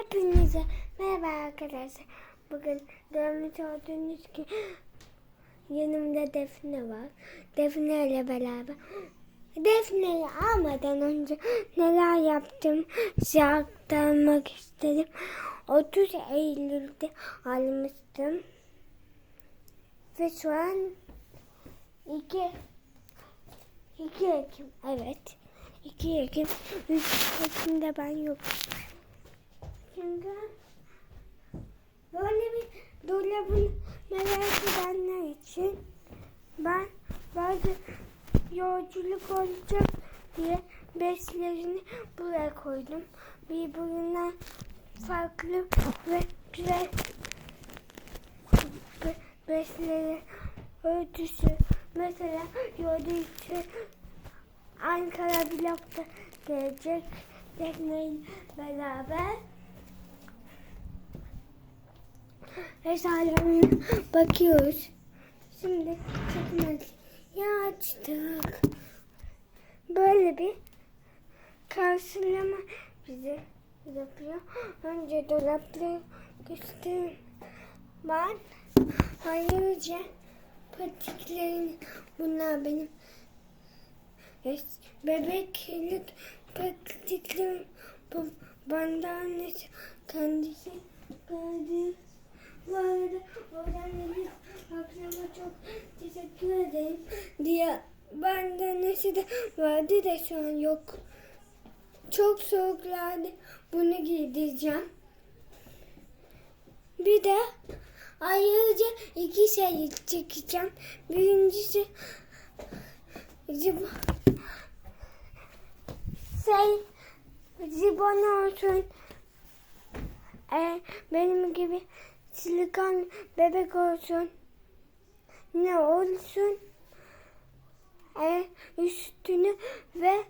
Hepinize merhaba arkadaşlar. Bugün görmüş olduğunuz gibi yanımda Defne var. Defne ile beraber. Defne'yi almadan önce neler yaptım size aktarmak istedim. 30 Eylül'de almıştım. Ve şu an 2 2 Ekim evet. 2 Ekim 3 Ekim'de ben yokum. Çünkü böyle bir dolabın merak edenler için ben bazı yolculuk olacak diye beslerini buraya koydum. Birbirinden farklı ve güzel be- besleri örtüsü mesela yolcu Ankara blokta gelecek tekneyle beraber Eşyalarına bakıyoruz. Şimdi çekmez. Açtık. Böyle bir karşılama bize yapıyor. Önce dolapları göstereyim. Ben ayrıca patiklerin bunlar benim bebeklik patiklerim bu bana annesi kendisi geldi. Bu arada oradan Elif akşama çok teşekkür ederim diye benden nesi de da şu an yok. Çok soğuklardı. Bunu giydireceğim. Bir de ayrıca iki şey çekeceğim. Birincisi zib şey zibana olsun. Ee, benim gibi silikon bebek olsun. Ne olsun? Üstünü ve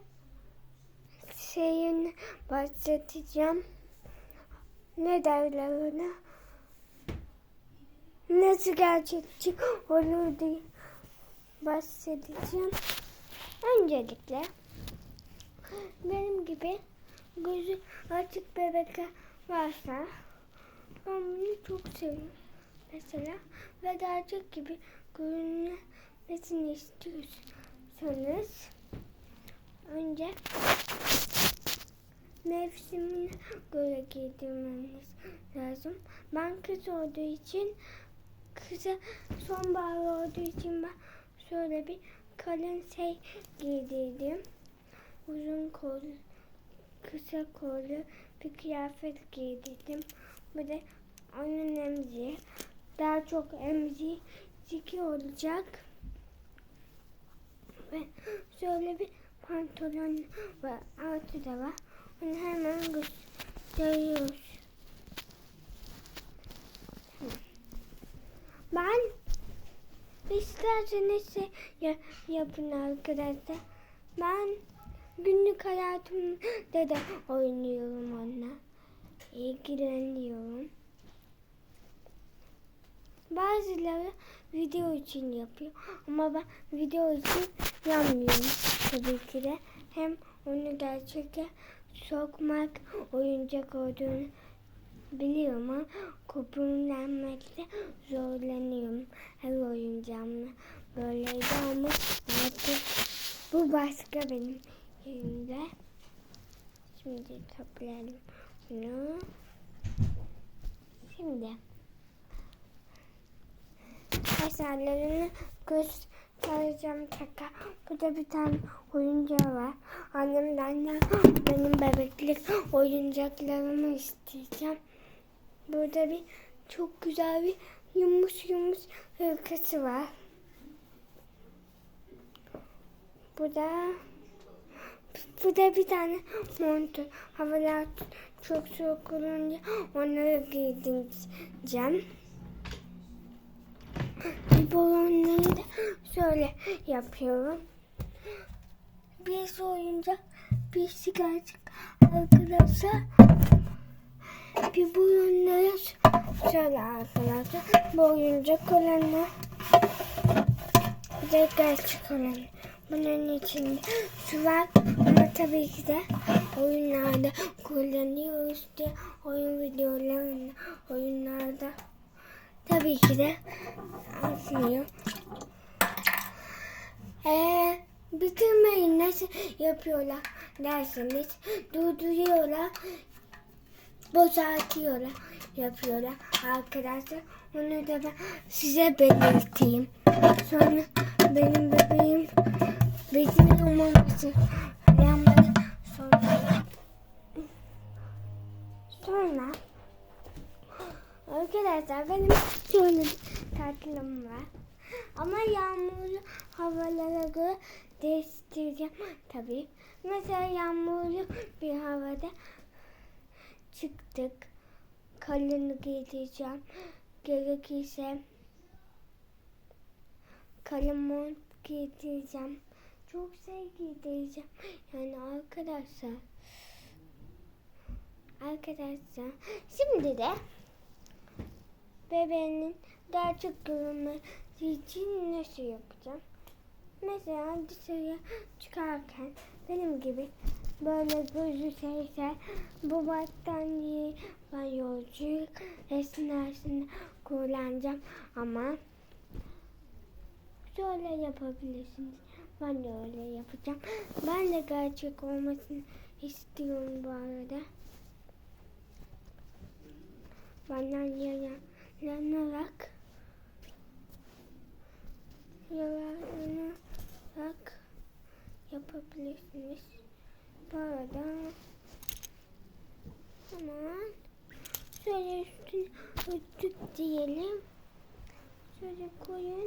şeyini bahsedeceğim. Ne derler ona? Nasıl gerçekçi olur diye bahsedeceğim. Öncelikle benim gibi gözü açık bebekler varsa ben bunu çok seviyorum. Mesela ve gerçek gibi görünmesini istiyorsanız önce mevsimine göre giydirmeniz lazım. Ben kız olduğu için kısa sonbahar olduğu için ben şöyle bir kalın şey giydirdim. Uzun kollu, kısa kollu bir kıyafet giydirdim. Bu da onun emziği. Daha çok emziği olacak. Ve şöyle bir pantolon ve altı da var. Onu hemen gösteriyoruz. Ben isterseniz şey ya- yapın arkadaşlar. Ben günlük hayatımda da oynuyorum onunla. İlgileniyorum. Bazıları video için yapıyor ama ben video için yapmıyorum tabii ki de. Hem onu gerçekten sokmak oyuncak olduğunu biliyorum ama kopyalanmakta zorlanıyorum. Her oyuncağımla böyleydi ama artık bu başka benim yerimde. Şimdi toplayalım bunu. Şimdi göstereceğim tekrar. Burada bir tane oyuncağı var. Annemden de benim bebeklik oyuncaklarımı isteyeceğim. Burada bir çok güzel bir yumuş yumuş hırkası var. Bu da bu da bir tane montu. Havalar çok soğuk olunca onları giydireceğim. Bir balonları da şöyle yapıyorum. Bir oyuncak, bir gerçek arkadaşlar. Bir balonları şöyle arkadaşlar. Bu oyuncak olanlar. Bir de gerçek olanlar. Bunun içinde su var ama tabii ki de oyunlarda kullanıyoruz diye oyun videolarında oyunlarda tabii ki de atmıyor. Ee, bitirmeyi nasıl yapıyorlar derseniz durduruyorlar boşaltıyorlar yapıyorlar arkadaşlar. Onu da ben size belirteyim. Sonra benim bebeğim bezini olmaması yanmadı. Sonra sonra arkadaşlar benim bir tatilim var. Ama yağmurlu havalara göre değiştireceğim tabii. Mesela yağmurlu bir havada çıktık. Kalını giydireceğim. Gerekirse kalın mont giydireceğim. Çok şey giydireceğim. Yani arkadaşlar. Arkadaşlar. Şimdi de bebeğinin daha çok görünmesi için nasıl yapacağım? Mesela dışarıya çıkarken benim gibi böyle gözü şeyse bu battaniye ben yolculuk esnasında kullanacağım ama şöyle yapabilirsiniz. Ben de öyle yapacağım. Ben de gerçek olmasını istiyorum bu arada. Benden yararlanarak yararlanarak yapabilirsiniz. Bu arada hemen şöyle üstüne örtük diyelim. Şöyle koyun.